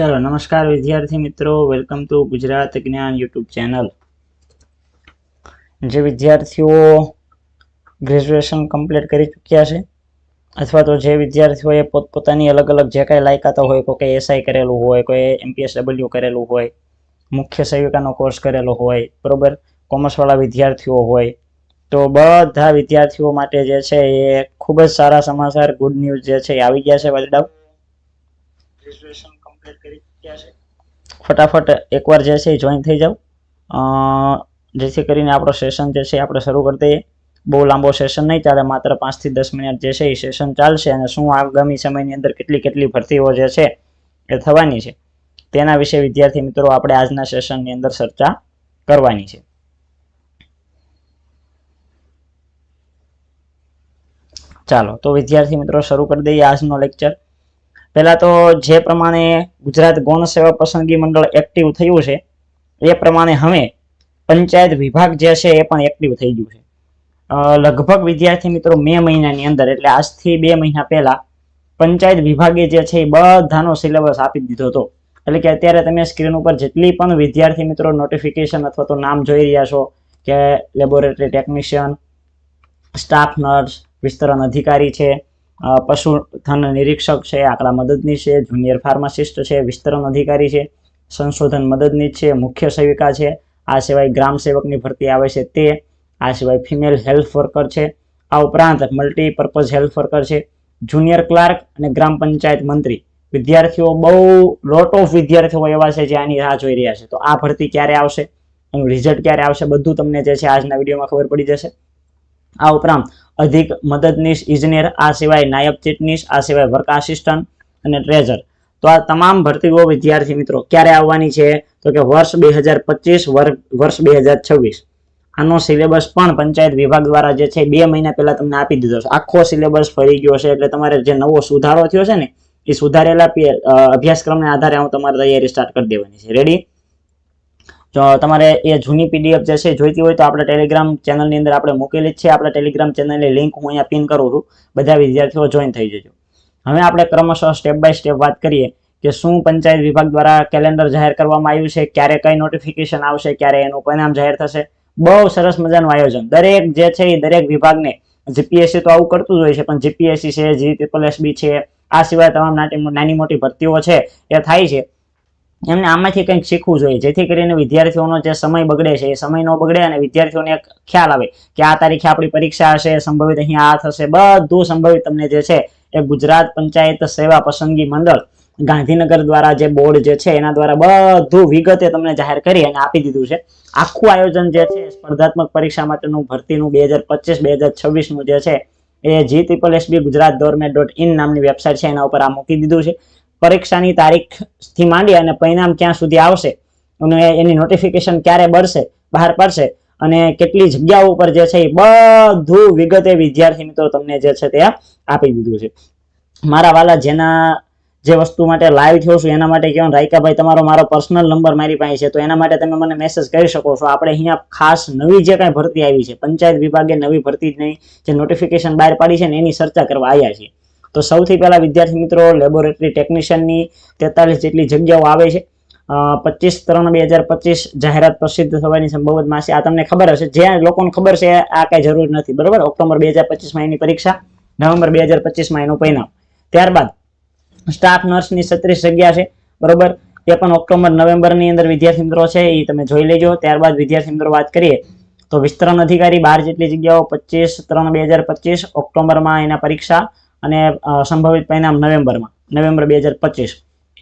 ચાલો, નમસ્કાર વિદ્યાર્થી મિત્રો. વેલકમ ટુ ગુજરાત જ્ઞાન યુટ્યુબ ચેનલ જે વિદ્યાર્થીઓ ગ્રેજ્યુએશન કમ્પ્લીટ કરી ચૂક્યા છે, અથવા તો જે વિદ્યાર્થીઓએ પોતપોતાની અલગ અલગ જે કાંઈ લાયકાતો હોય, કોઈ એસઆઈ કરેલું હોય, કોઈ એમપીએસ ડબલ્યુ કરેલું હોય, મુખ્ય સેવિકાનો કોર્સ કરેલો હોય, બરોબર કોમર્સવાળા વિદ્યાર્થીઓ હોય, તો બધા વિદ્યાર્થીઓ માટે જે છે એ ખૂબ જ સારા સમાચાર ગુડ ન્યૂઝ જે છે એ આવી ગયા છે વડડાવ ગ્રેજ્યુએશન કમ્પ્લીટ કરી ચૂક્યા છે. ફટાફટ એકવાર જે છે જોઈન થઈ જાઓ. જેથી કરીને આપણો સેશન જે છે આપણે શરૂ કરી દઈએ. બહુ લાંબો સેશન નહીં ચાલે, માત્ર પાંચથી દસ મિનિટ જે છે એ સેશન ચાલશે અને શું આગામી સમયની અંદર કેટલી કેટલી ભરતીઓ જે છે એ થવાની છે. તેના વિશે વિદ્યાર્થી મિત્રો, આપણે આજના સેશનની અંદર ચર્ચા કરવાની છે. ચાલો, તો વિદ્યાર્થી મિત્રો, શરૂ કરી દઈએ આજનો લેક્ચર પહેલા તો જે પ્રમાણે ગુજરાત ગૌણ સેવા પસંદગી મંડળ એક્ટિવ થયું છે, એ પ્રમાણે હવે પંચાયત વિભાગ જે છે એ પણ એક્ટિવ થઈ ગયું છે. લગભગ વિદ્યાર્થી મિત્રો મે મહિનાની અંદર, એટલે આજથી બે મહિના પહેલા પંચાયત વિભાગે જે છે એ બધાનો સિલેબસ આપી દીધો હતો. એટલે કે અત્યારે તમે સ્ક્રીન ઉપર જેટલી પણ વિદ્યાર્થી મિત્રો નોટિફિકેશન અથવા તો નામ જોઈ રહ્યા છો, કે લેબોરેટરી ટેકનિશિયન સ્ટાફ નર્સ વિસ્તરણ અધિકારી છે પશુધન નિરીક્ષક છે, આંકડા મદદનીશ છે જુનિયર ફાર્માસિસ્ટ છે, વિસ્તરણ અધિકારી છે, સંશોધન મદદનીશ છે, મુખ્ય સેવિકા છે, આ સિવાય ગ્રામ સેવકની ભરતી આવે છે તે, આ સિવાય ફિમેલ હેલ્થ વર્કર છે, આ ઉપરાંત મલ્ટીપર્પઝ હેલ્થ વર્કર છે જુનિયર ક્લાર્ક અને ગ્રામ પંચાયત મંત્રી. વિદ્યાર્થીઓ બહુ લોટ ઓફ વિદ્યાર્થીઓ એવા છે જે આની રાહ જોઈ રહ્યા છે. તો આ ભરતી ક્યારે આવશે? એનું રિઝલ્ટ ક્યારે આવશે? બધું તમને જે છે આજના વિડીયોમાં ખબર પડી જશે. આ ઉપરાંત અધિક મદદનીશ ઇજનેર આ સિવાય નાયબ ચીટનીશ આ સિવાય વર્ક આસિસ્ટન્ટ અને ટ્રેઝર તો આ તમામ ભરતીઓ વિદ્યાર્થી મિત્રો, ક્યારે આવવાની છે? તો કે વર્ષ બે હજાર પચીસ વર્ષ બે હજાર છવ્વીસ. આનો સિલેબસ પણ પંચાયત વિભાગ દ્વારા જે છે બે મહિના પહેલા તમને આપી દીધો છે. આખો સિલેબસ ફરી ગયો છે, એટલે તમારે જે નવો સુધારો થયો છે ને, એ સુધારેલા અભ્યાસક્રમને આધારે હું તમારે તૈયારી સ્ટાર્ટ કરી દેવાની છે. રેડી તમારે એ જૂની પીડીએફ જે છે જોઈતી હોય તો આપણે ટેલિગ્રામ ચેનલની અંદર આપણે મૂકેલી જ છે. આપણા ટેલિગ્રામ ચેનલની લિંક હું અહીંયા પિન કરું છું. બધા વિદ્યાર્થીઓ જોઈન થઈ જજો. હવે આપણે ક્રમશઃ સ્ટેપ બાય સ્ટેપ વાત કરીએ કે શું પંચાયત વિભાગ દ્વારા કેલેન્ડર જાહેર કરવામાં આવ્યું છે, ક્યારે કઈ નોટિફિકેશન આવશે, ક્યારે એનું પરિણામ જાહેર થશે. બહુ સરસ મજાનું આયોજન. દરેક જે છે એ દરેક વિભાગને જીપીએસસી તો આવું કરતું જ હોય છે, પણ જીપીએસસી છે જી ટ્રિપલ એસબી છે, આ સિવાય તમામ નાની મોટી ભરતીઓ છે, એ થાય છે. એમને આમાંથી કંઈક શીખવું જોઈએ. જેથી કરીને વિદ્યાર્થીઓનો જે સમય બગડે છે, એ સમય ન બગડે અને વિદ્યાર્થીઓને ખ્યાલ આવે કે આ તારીખે આપણી પરીક્ષા હશે, સંભવિત અહીંયા આ થશે, બધું સંભવિત તમને જે છે એ ગુજરાત પંચાયત સેવા પસંદગી મંડળ ગાંધીનગર દ્વારા જે બોર્ડ જે છે એના દ્વારા બધું વિગતે તમને જાહેર કરી અને આપી દીધું છે. આખું આયોજન જે છે સ્પર્ધાત્મક પરીક્ષા માટેનું ભરતીનું બે હજાર પચીસ, બે હજાર છવ્વીસનું જે છે એ G triple S B Gujarat government dot in નામની વેબસાઇટ છે. એના ઉપર આ મૂકી દીધું છે. પરીક્ષાની તારીખથી માંડી અને પરિણામ ક્યાં સુધી આવશે, અને એની નોટિફિકેશન ક્યારે બળશે, બહાર પડશે, અને કેટલી જગ્યાઓ ઉપર જે છે એ બધું વિગતે વિદ્યાર્થી મિત્રો તમને જે છે તે આપી દીધું છે. મારા વાલા જેના જે વસ્તુ માટે લાઈવ થયો છું, એના માટે કહેવાનું, રાયકાભાઈ, તમારો મારો પર્સનલ નંબર મારી પાસે છે, તો એના માટે તમે મને મેસેજ કરી શકો છો. આપણે અહીંયા ખાસ નવી જે કાંઈ ભરતી આવી છે, પંચાયત વિભાગે નવી ભરતી જ નહીં, જે નોટિફિકેશન બહાર પાડી છે ને એની ચર્ચા કરવા આવ્યા છીએ. તો સૌથી પહેલા વિદ્યાર્થી મિત્રો લેબોરેટરી ટેકનિશિયનની તેતાલીસ જેટલી જગ્યાઓ આવે છે. પચીસ ત્રણ બે હજાર પચીસ જાહેરાત પ્રસિદ્ધ થવાની સંભવતમાં છે. આ તમને ખબર હશે. જે લોકોને ખબર છે, આ કાંઈ જરૂર નથી. બરોબર? ઓક્ટોબર બે હજાર પચીસમાં એની પરીક્ષા, નવેમ્બર બે હજાર પચીસમાં એનું પરિણામ. ત્યારબાદ સ્ટાફ નર્સની છત્રીસ જગ્યા છે. બરોબર? એ પણ ઓક્ટોબર, નવેમ્બરની અંદર વિદ્યાર્થી મિત્રો છે, એ તમે જોઈ લેજો. ત્યારબાદ વિદ્યાર્થી મિત્રો વાત કરીએ, તો વિસ્તરણ અધિકારી બાર જેટલી જગ્યાઓ, પચીસ ત્રણ બે હજાર પચીસ ઓક્ટોબરમાં એના પરીક્ષા અને સંભવિત પરિણામ નવેમ્બરમાં, નવેમ્બર બે હજાર પચીસ.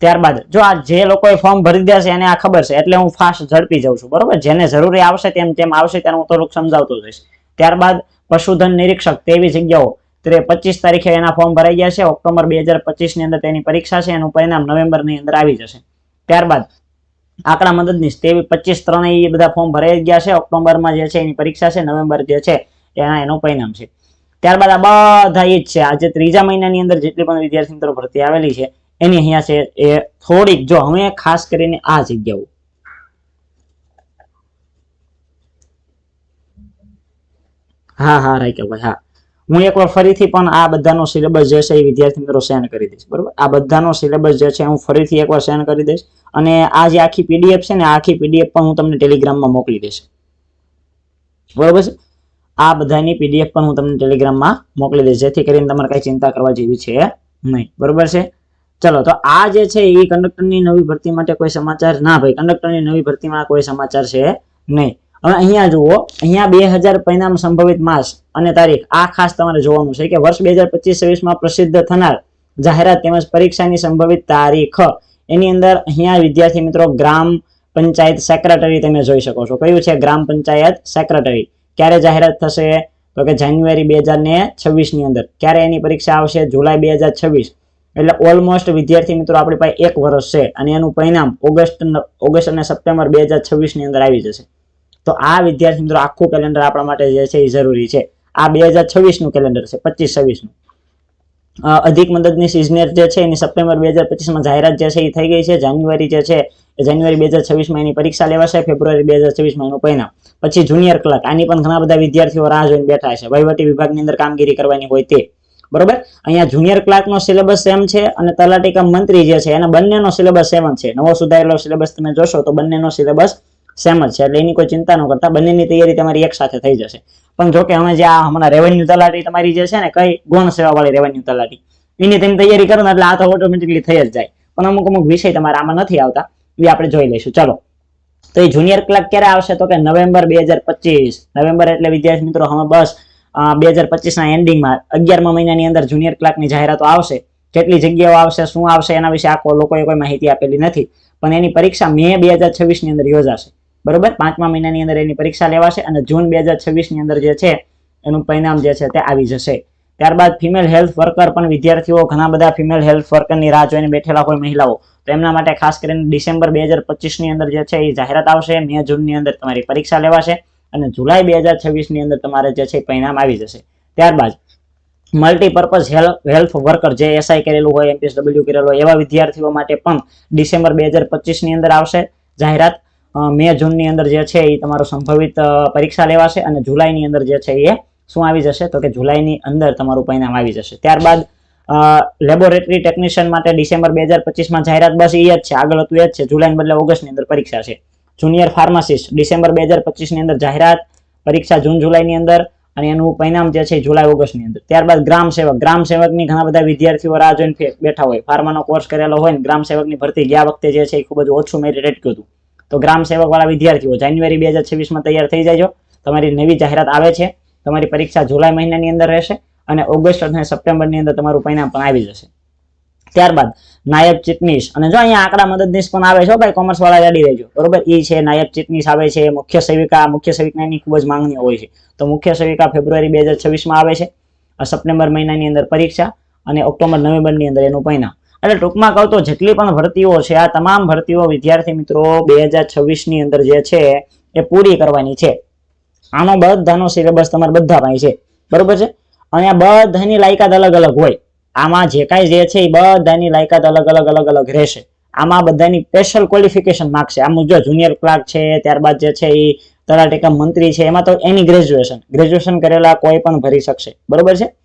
ત્યારબાદ, જો આ જે લોકોએ ફોર્મ ભરી દીધા છે એને આ ખબર છે, એટલે હું ફાસ્ટ ઝડપી જાઉં છું, બરોબર? જેને જરૂરી આવશે તેમ તેમ આવશે, ત્યારે હું થોડુંક સમજાવતો જઈશ. ત્યારબાદ, પશુધન નિરીક્ષક, તેવી જગ્યાઓ, તે પચીસ તારીખે એના ફોર્મ ભરાઈ ગયા છે, ઓક્ટોબર બે હજાર પચીસની અંદર તેની પરીક્ષા છે, એનું પરિણામ નવેમ્બરની અંદર આવી જશે. ત્યારબાદ, આંકડા મદદનીશ, તેવી પચીસ ત્રણ એ બધા ફોર્મ ભરાઈ ગયા છે, ઓક્ટોબરમાં જે છે એની પરીક્ષા છે, નવેમ્બર જે છે, એના, એનું પરિણામ છે. ત્યારબાદ આ બધા એ જ છે. આજે ત્રીજા મહિનાની અંદર જેટલી પણ વિદ્યાર્થી મિત્રો ભરતી આવેલી છે, એની અહીંયા છે એ થોડીક, જો હવે ખાસ કરીને આ જગ્યાઓ. હા હા રાખ્યો ભાઈ, હા. હું એકવાર ફરીથી પણ આ બધાનો સિલેબસ જે છે એ વિદ્યાર્થી મિત્રો સેન્ડ કરી દઈશ, બરોબર? આ બધાનો સિલેબસ જે છે હું ફરીથી એકવાર સેન્ડ કરી દઈશ અને આ જે આખી પીડીએફ છે ને આખી પીડીએફ પણ હું તમને ટેલિગ્રામમાં મોકલી દઈશ. બરોબર છે? આ બધાની પીડીએફ પણ હું તમને ટેલિગ્રામમાં મોકલી દઈશ. જેથી કરીને તમારે કઈ ચિંતા કરવા જેવી છે નહીં. બરોબર છે? ચલો, તો આ જે છે એ કંડક્ટરની નવી ભરતી માટે કોઈ સમાચાર? ના ભાઈ, કંડક્ટરની નવી ભરતીમાં કોઈ સમાચાર છે નહીં. હવે અહીંયા જુઓ, અહીંયા બે હજાર પરિણામ સંભવિત માસ અને તારીખ. આ ખાસ તમારે જોવાનું છે કે વર્ષ બે હજાર પચીસ છવ્વીસમાં પ્રસિદ્ધ થનાર જાહેરાત તેમજ પરીક્ષાની સંભવિત તારીખ. એની અંદર અહીંયા વિદ્યાર્થી મિત્રો ગ્રામ પંચાયત સેક્રેટરી તમે જોઈ શકો છો. કયું છે? ગ્રામ પંચાયત સેક્રેટરી. ક્યારે જાહેરાત થશે? તો કે જાન્યુઆરી બે હજાર ને છવ્વીસની અંદર. ક્યારે એની પરીક્ષા આવશે? જુલાઈ બે હજાર છવ્વીસ. એટલે ઓલમોસ્ટ વિદ્યાર્થી મિત્રો આપણી પાસે એક વર્ષ છે અને એનું પરિણામ ઓગસ્ટ ઓગસ્ટ અને સપ્ટેમ્બર બે હજાર છવ્વીસની અંદર આવી જશે. તો આ વિદ્યાર્થી મિત્રો આખું કેલેન્ડર આપણા માટે જે છે એ જરૂરી છે. આ બે હજાર છવ્વીસનું કેલેન્ડર છે પચીસ છવ્વીસનું અ, અધિક મદદની ઇજનેર જે છે એની સપ્ટેમ્બર બે હજાર પચીસમાં જાહેરાત જે છે એ થઈ ગઈ છે. જાન્યુઆરી જે છે જાન્યુઆરી બે હજાર છવ્વીસમાં એની પરીક્ષા લેવાશે ફેબ્રુઆરી બે હજાર છવ્વીસમાં એનું પરિણામ. પછી જુનિયર ક્લર્ક આની પણ ઘણા બધા વિદ્યાર્થીઓ રાહ જોઈને બેઠા છે. વહીવટી વિભાગની અંદર કામગીરી કરવાની હોય તે. બરોબર? અહીંયા જુનિયર ક્લાર્કનો સિલેબસ સેમ છે અને તલાટી કમ મંત્રી જે છે, એના બંનેનો સિલેબસ સેમ છે. નવો સુધારેલો સિલેબસ તમે જોશો તો બંનેનો સિલેબસ સેમ જ છે. એટલે એની કોઈ ચિંતા ન કરતા. બંનેની તૈયારી તમારી એક સાથે થઈ જશે. પણ જોકે અમે જે આ હમણાં રેવન્યુ તલાટી તમારી જે છે ને, કઈ ગૌણ સેવા વાળી રેવન્યુ તલાટી? એની તમે તૈયારી કરો ને એટલે આ તો ઓટોમેટિકલી થઈ જ જાય. પણ અમુક અમુક વિષય તમારે આમાં નથી આવતા. એ આપણે જોઈ લઈશું. ચલો. તો એ જુનિયર ક્લાર્ક ક્યારે આવશે? તો કે નવેમ્બર બે નવેમ્બર એટલે વિદ્યાર્થી મિત્રો, હવે બસ બે હજાર પચીસના એન્ડિંગમાં અગિયારમા મહિનાની અંદર જુનિયર ક્લાર્કની જાહેરાતો આવશે. કેટલી જગ્યાઓ આવશે? શું આવશે? એના વિશે આખો લોકોએ કોઈ માહિતી આપેલી નથી. પણ એની પરીક્ષા મે બે હજાર છવ્વીસની અંદર યોજાશે. બરોબર? પાંચમા મહિનાની અંદર એની પરીક્ષા લેવાશે અને જૂન બે હજાર અંદર જે છે, એનું પરિણામ જે છે તે આવી જશે. ત્યારબાદ ફિમેલ હેલ્થ વર્કર પણ વિદ્યાર્થીઓ, ઘણા બધા ફિમેલ હેલ્થ વર્કરની રાહ જોઈને બેઠેલા હોય મહિલાઓ. તો એમના માટે ખાસ કરીને ડિસેમ્બર બે હજાર અંદર જે છે એ જાહેરાત આવશે. મે જૂનની અંદર તમારી પરીક્ષા લેવાશે અને જુલાઈ બે હજાર છવ્વીસની અંદર તમારે જે છે પરિણામ આવી જશે. ત્યારબાદ મલ્ટીપર્પઝ હેલ્થ વર્કર જે એસઆઈ કરેલું હોય એમપીએસડબલ્યુ કરેલું હોય, એવા વિદ્યાર્થીઓ માટે પણ ડિસેમ્બર બે હજાર પચીસની અંદર આવશે જાહેરાત. મે જૂનની અંદર જે છે એ તમારો સંભવિત પરીક્ષા લેવાશે અને જુલાઈની અંદર જે છે એ શું આવી જશે? તો કે જુલાઈની અંદર તમારું પરિણામ આવી જશે. ત્યારબાદ લેબોરેટરી ટેકનિશિયન માટે ડિસેમ્બર બે હજાર પચીસમાં જાહેરાત બસ એ જ છે. આગળ હતું એ જ છે. જુલાઈ બદલે ઓગસ્ટની અંદર પરીક્ષા છે. જુનિયર ફાર્માસિસ્ટ ડિસેમ્બર બે હજાર પચીસની અંદર જાહેરાત, પરીક્ષા જૂન જુલાઈની અંદર અને એનું પરિણામ જે છે જુલાઈ, ઓગસ્ટની અંદર. ત્યારબાદ ગ્રામ સેવક. ગ્રામ સેવકની ઘણા બધા વિદ્યાર્થીઓ રાહ જોઈને બેઠા હોય. ફાર્માનો કોર્સ કરેલો હોય ને ગ્રામ સેવકની ભરતી ગયા વખતે જે છે એ ખૂબ જ ઓછું મેરિટ અટક્યું હતું. તો ગ્રામ સેવક વાળા વિદ્યાર્થીઓ, જાન્યુઆરી બે હજાર છવ્વીસમાં તૈયાર થઈ જાયજો તમારી નવી જાહેરાત આવે છે. તમારી પરીક્ષા જુલાઈ મહિનાની અંદર રહેશે અને ઓગસ્ટ અને સપ્ટેમ્બરની અંદર તમારું પરિણામ પણ આવી જશે. ત્યારબાદ નાયબ ચીટનીશ અને જો અહીંયા આંકડા મદદનીશ પણ આવે છે ભાઈ કોમર્સ વાળા રેડી રહેજો. બરોબર? એ છે, નાયબ ચીટનીશ આવે છે, મુખ્ય સેવિકા, મુખ્ય સેવિકાની ખૂબ જ માંગણી હોય છે. તો મુખ્ય સેવિકા ફેબ્રુઆરી બે હજાર છવ્વીસમાં આવે છે. સપ્ટેમ્બર મહિનાની અંદર પરીક્ષા અને ઓક્ટોબર, નવેમ્બરની અંદર એનું પરિણામ. એટલે ટૂંકમાં કહું તો જેટલી પણ ભરતીઓ છે, આ તમામ ભરતીઓ, વિદ્યાર્થી મિત્રો, બે હજાર છવ્વીસની અંદર જે છે, એ પૂરી કરવાની છે. આનો બધાનો સિલેબસ તમારે બધા પાસે છે. બરોબર છે? અને બધાની લાયકાત અલગ અલગ હોય. આમાં જે કાંઈ જે છે, એ બધાની લાયકાત અલગ અલગ અલગ અલગ રહેશે. આમાં બધાની સ્પેશિયલ ક્વોલિફિકેશન માગશે આમ જો જુનિયર ક્લાર્ક છે, ત્યારબાદ જે છે, એ તલાટીકા મંત્રી છે, એમાં તો એની ગ્રેજ્યુએશન ગ્રેજ્યુએશન કરેલા કોઈ પણ ભરી શકશે. બરોબર છે?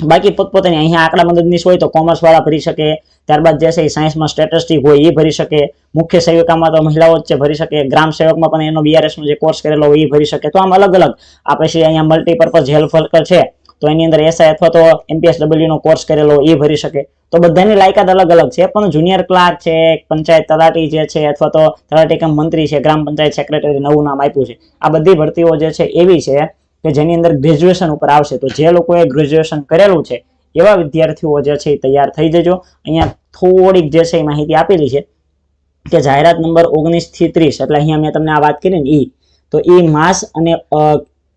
બાકી પોતપોતાની અહીંયા આંકડા મદદનીશ હોય તો કોમર્સ વાળા ભરી શકે, ત્યારબાદ જે છે એ સાયન્સમાં સ્ટેટિસ્ટિક હોય એ ભરી શકે, મુખ્ય સેવિકામાં તો મહિલાઓ જ છે ભરી શકે, ગ્રામ સેવકમાં પણ એનો બીઆરએસનો જે કોર્સ કરેલો હોય એ ભરી શકે. તો આમ અલગ અલગ. આ પછી અહીંયા મલ્ટીપર્પઝ હેલ્પ વર્કર છે, તો એની અંદર એસઆઈ અથવા તો એમપીએસ ડબલ્યુનો કોર્સ કરેલો એ ભરી શકે. તો બધાની લાયકાત અલગ અલગ છે. પણ જુનિયર ક્લાર્ક છે, પંચાયત તલાટી જે છે અથવા તો તલાટી કમ મંત્રી છે, ગ્રામ પંચાયત સેક્રેટરી નવું નામ આપ્યું છે. આ બધી ભરતીઓ જે છે એવી છે. કે જેની અંદર ગ્રેજ્યુએશન ઉપર આવશે, તો જે લોકોએ ગ્રેજ્યુએશન કરેલું છે, એવા વિદ્યાર્થીઓ જે છે એ તૈયાર થઈ જજો. અહીંયા થોડીક જે છે એ માહિતી આપેલી છે કે જાહેરાત નંબર ઓગણીસથી ત્રીસ, એટલે અહીંયા મેં તમને આ વાત કરી ને ઈ. તો ઈ માસ અને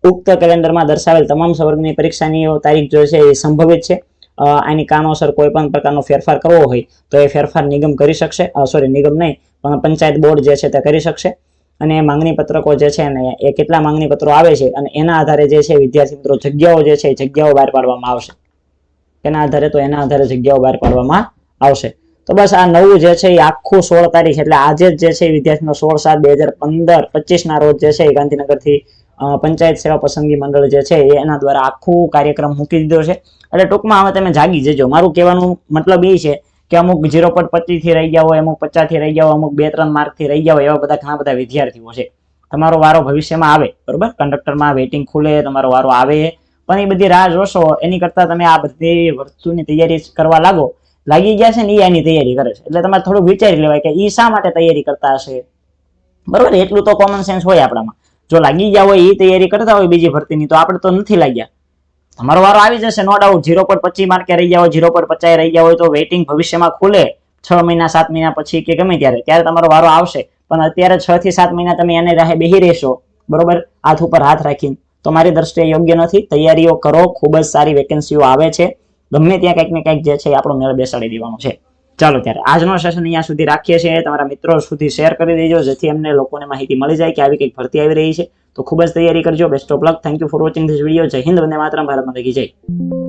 ઉક્ત કેલેન્ડરમાં દર્શાવેલ તમામ સવર્ગની પરીક્ષાની તારીખ જો છે એ સંભવિત છે. આની કારણોસર કોઈ પણ પ્રકારનો ફેરફાર કરવો હોય તો એ ફેરફાર નિગમ કરી શકશે. સોરી નિગમ નહીં, પણ પંચાયત બોર્ડ જે છે તે કરી શકશે. અને માંગણી પત્રકો જે છે ને, એ કેટલા માંગણી પત્રો આવે છે અને એના આધારે જે છે વિદ્યાર્થી મિત્રો જગ્યાઓ જે છે જગ્યાઓ બહાર પાડવામાં આવશે. એના આધારે તો એના આધારે જગ્યાઓ બહાર પાડવામાં આવશે. તો બસ આ નવું જે છે એ આખું સોળ તારીખ એટલે આજે જ છે વિદ્યાર્થીનો સોળ સાત બે હજાર પંદર પચીસ ના રોજ જે છે એ ગાંધીનગરથી પંચાયત સેવા પસંદગી મંડળ જે છે એના દ્વારા આખું કાર્યક્રમ મૂકી દીધો છે. એટલે ટૂંકમાં હવે તમે જાગી જજો. મારું કહેવાનું મતલબ એ છે કે અમુક ઝીરો પોઈન્ટ પચીસથી રહી ગયા હોય, અમુક પચાસથી રહી ગયા હોય, અમુક બે ત્રણ માર્કથી રહી ગયા હોય, એવા બધા ઘણા બધા વિદ્યાર્થીઓ છે. તમારો વારો ભવિષ્યમાં આવે, બરોબર? કંડક્ટરમાં વેઇટિંગ ખુલે, તમારો વારો આવે. પણ એ બધી રાહ જોશો, એની કરતા તમે આ બધી વસ્તુની તૈયારી કરવા લાગો, લાગી ગયા છે ને એ એની તૈયારી કરે છે. એટલે તમારે થોડુંક વિચારી લેવાય કે એ શા માટે તૈયારી કરતા હશે? બરોબર? એટલું તો કોમન સેન્સ હોય આપણામાં. જો લાગી ગયા હોય એ તૈયારી કરતા હોય બીજી ભરતીની, તો આપણે તો નથી લાગ્યા. તમારો વારો આવી જશે નો ડાઉટ ઝીરો પોઈન્ટ પચીસ માર્કે રહી ગયા હોય ઝીરો પોઈન્ટ પચાસ રહી ગયા હોય તો વેઇટિંગ ભવિષ્યમાં ખુલે. છ મહિના, સાત મહિના પછી કે ગમે ત્યારે. ત્યારે તમારો વારો આવશે. પણ અત્યારે છ થી સાત મહિના તમે એને રાહે બેહી રહેશો. બરોબર? હાથ ઉપર હાથ રાખીને. તો મારી દ્રષ્ટિએ યોગ્ય નથી. તૈયારીઓ કરો. ખૂબ જ સારી વેકેન્સીઓ આવે છે. ગમે ત્યાં કંઈક ને કંઈક જે છે આપણો મેળ બેસાડી દેવાનો છે. ચાલો ત્યારે. આજનો સેશન અહીંયા સુધી રાખીએ છીએ. તમારા મિત્રો સુધી શેર કરી દેજો, જેથી એમને લોકોને માહિતી મળી જાય કે આવી કંઈક ભરતી આવી રહી છે. તો ખૂબ જ તૈયારી કરજો. Best of luck thank you for watching this video જય હિન્દ. વંદે માતરમ. ભારત માતા કી જય.